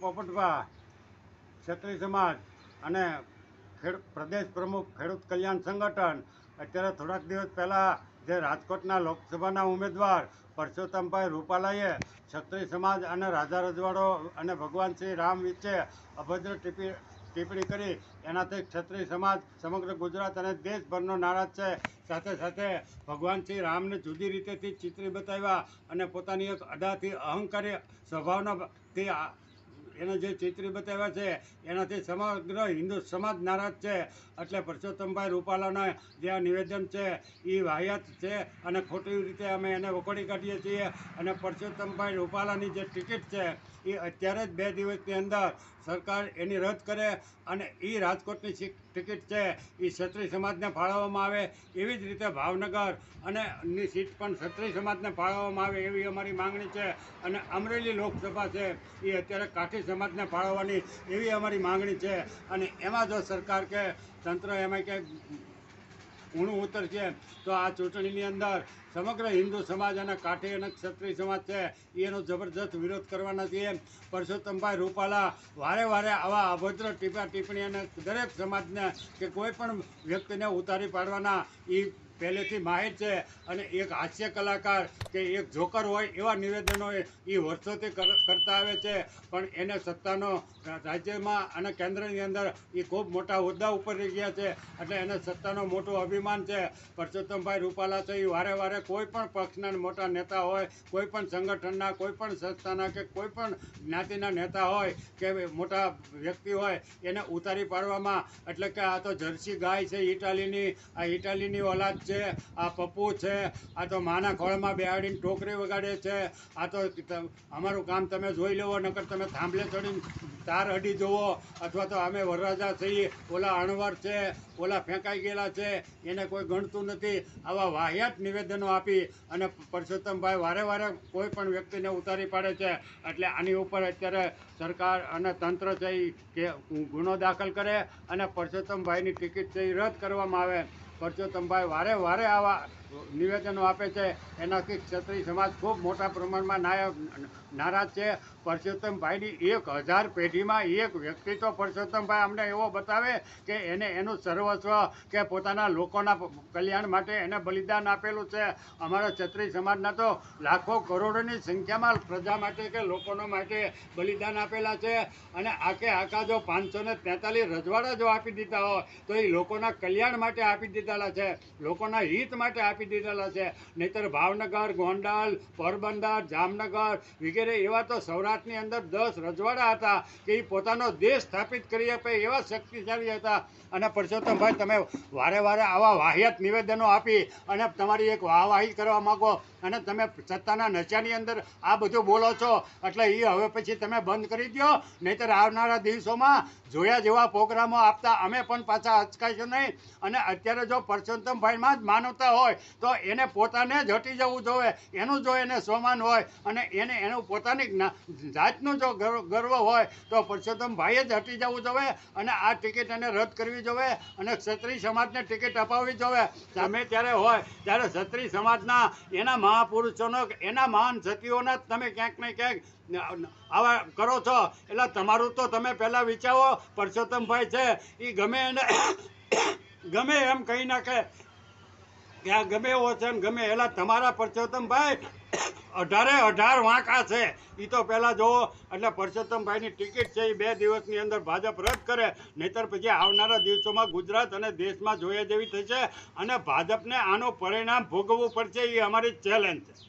પોપટભા ક્ષત્રિય સમાજ અને પ્રદેશ પ્રમુખ ખેડૂત કલ્યાણ સંગઠન. અત્યારે થોડાક દિવસ પહેલાં જે રાજકોટના લોકસભાના ઉમેદવાર પરસોત્તમભાઈ રૂપાલાએ ક્ષત્રિય સમાજ અને રાજા રજવાડો અને ભગવાન શ્રી રામ વિશે અભદ્ર ટીપી, ટિપ્પણી કરી. એનાથી ક્ષત્રિય સમાજ, સમગ્ર ગુજરાત અને દેશભરનો નારાજ છે. સાથે સાથે ભગવાન શ્રી રામને જુદી રીતેથી ચિત્રી બતાવ્યા અને પોતાની એક અદાથી અહંકારી સ્વભાવનાથી એને જે ચિત્રી બતાવ્યા છે, એનાથી સમગ્ર હિન્દુ સમાજ નારાજ છે. એટલે પરસોત્તમભાઈ રૂપાલાના જે આ નિવેદન છે, એ વાહિયાત છે અને ખોટી રીતે અમે એને વખોડી કાઢીએ છીએ. અને પરસોત્તમભાઈ રૂપાલાની જે ટિકિટ છે, એ અત્યારે જ બે દિવસની અંદર સરકાર એની રદ કરે અને એ રાજકોટની ટિકિટ છે, એ ક્ષત્રિય સમાજને ફાળવવામાં આવે એવી જ રીતે ભાવનગર અને ની સીટ પણ ક્ષત્રિય સમાજને ફાળવવામાં આવે એવી અમારી માંગણી છે. અને અમરેલી લોકસભા છે, એ અત્યારે કાઠી સમાજને ફાળવવાની એવી અમારી માંગણી છે. અને એમાં જો સરકાર કે તંત્ર એમાં કે ઊણું ઉતરશે, તો આ ચૂંટણીની અંદર સમગ્ર હિન્દુ સમાજ અને કાઠી અને ક્ષત્રિય સમાજ છે, એનો જબરજસ્ત વિરોધ કરવાના છીએ. પરસોત્તમભાઈ રૂપાલા વારે વારે આવા અભદ્ર ટીપા ટિપ્પણી અને દરેક સમાજને કે કોઈ પણ વ્યક્તિને ઉતારી પાડવાના એ પહેલેથી માહિર છે અને એક હાસ્ય કલાકાર કે એક જોકર હોય એવા નિવેદનો એ વર્ષોથી કર- કરતા આવે છે. પણ એને સત્તાનો રાજ્યમાં અને કેન્દ્રની અંદર એ ખૂબ મોટા હોદ્દા ઉપર રહી ગયા છે. એટલે એને સત્તાનો મોટો અભિમાન છે. પરસોત્તમભાઈ રૂપાલા છે એ વારે વારે કોઈ પણ પક્ષના મોટા નેતા હોય, કોઈ પણ સંગઠનના, કોઈ પણ સંસ્થાના કે કોઈ પણ જ્ઞાતિના નેતા હોય કે મોટા વ્યક્તિ હોય, એને ઉતારી પાડવામાં. એટલે કે આ તો જર્સી ગાય છે ઇટાલીની આ ઇટાલીની ઓલાદ છે, આ પપ્પુ છે, આ તો માના ખોળમાં બેહાડીને ટોકરી વગાડે છે, આ તો અમારું કામ તમે જોઈ લેવો, નકર તમે થાંભલે ચડીને તાર હડી જુઓ, અથવા તો અમે વરરાજા છીએ, ઓલા અણવર છે, ઓલા ફેંકાઈ ગયેલા છે, એને કોઈ ગણતું નથી. આવા વાહિયાત નિવેદનો આપી અને પરસોત્તમભાઈ વારે વારે કોઈ પણ વ્યક્તિને ઉતારી પાડે છે. એટલે આની ઉપર અત્યારે સરકાર અને તંત્ર છે કે ગુનો દાખલ કરે અને પરસોત્તમભાઈની ટિકિટ છે રદ કરવામાં આવે. પરસોત્તમભાઈ વારે વારે આવા નિવેદનો આપે છે. એનાથી ક્ષત્રિય સમાજ ખૂબ મોટા પ્રમાણમાં નારાજ છે. પરસોત્તમભાઈની એક હજાર પેઢીમાં એક વ્યક્તિ તો પરસોત્તમભાઈ અમને એવો બતાવે કે એને એનું સર્વસ્વ કે પોતાના લોકોના કલ્યાણ માટે એને બલિદાન આપેલું છે. અમારા ક્ષત્રિય સમાજના તો લાખો કરોડોની સંખ્યામાં પ્રજા માટે કે લોકોનો માટે બલિદાન આપેલા છે. અને આખે આખા જો પાંચસો ને તેતાલીસ રજવાડા જો આપી દીધા હોય, તો એ લોકોના કલ્યાણ માટે આપી દીધેલા છે. લોકોના હિત માટે આપી દીધેલા છે. નહીતર ભાવનગર, ગોંડલ, પોરબંદર, જામનગર વગેરે એવા તો સૌરાષ્ટ્રની અંદર દસ રજવાડા હતા કે એ પોતાનો દેશ સ્થાપિત કરી આપે એવા શક્તિશાળી હતા. અને પરસોત્તમભાઈ, તમે વારે વારે આવા વાહિયાત નિવેદનો આપી અને તમારી એક વાહવાહી કરવા માંગો અને તમે સત્તાના નશાની અંદર આ બધું બોલો છો એટલે એ હવે પછી તમે બંધ કરી દો નહીતર આવનારા દિવસોમાં જોયા જેવા પ્રોગ્રામો આપતા અમે પણ પાછા અચકાઈશું નહીં. અને અત્યારે જો પરસોત્તમભાઈમાં જ માનવતા હોય તો એને પોતાને જ હટી જવું જોઈએ. એનું જો એને સ્વમાન હોય અને એને એનું પોતાની જાતનું જો ગર્વ હોય, તો પરસોત્તમભાઈએ જ હટી જવું જોઈએ અને આ ટિકિટ એને રદ કરવી જોઈએ અને ક્ષત્રિય સમાજને ટિકિટ અપાવવી જોઈએ. તમે ત્યારે હોય, ત્યારે ક્ષત્રિય સમાજના એના મહાપુરુષોનો, એના મહાન સતીઓના તમે ક્યાંક ને ક્યાંક, આવા કરો છો. એટલે તમારું તો તમે પહેલાં વિચારો, પરસોત્તમભાઈ છે એ ગમે એને, ગમે એમ કહી નાખે. આ ગમે એવો છે ને ગમે એલા તમારા પરસોત્તમભાઈ અઢારે અઢાર વાંકા છે. એ તો પહેલાં જોવો એટલે પરસોત્તમભાઈની ટિકિટ છે એ બે દિવસની અંદર ભાજપ રદ કરે, નહીતર પછી આવનારા દિવસોમાં ગુજરાત અને દેશમાં જોયા જેવી થશે અને ભાજપને આનું પરિણામ ભોગવવું પડશે એ અમારી ચેલેન્જ છે.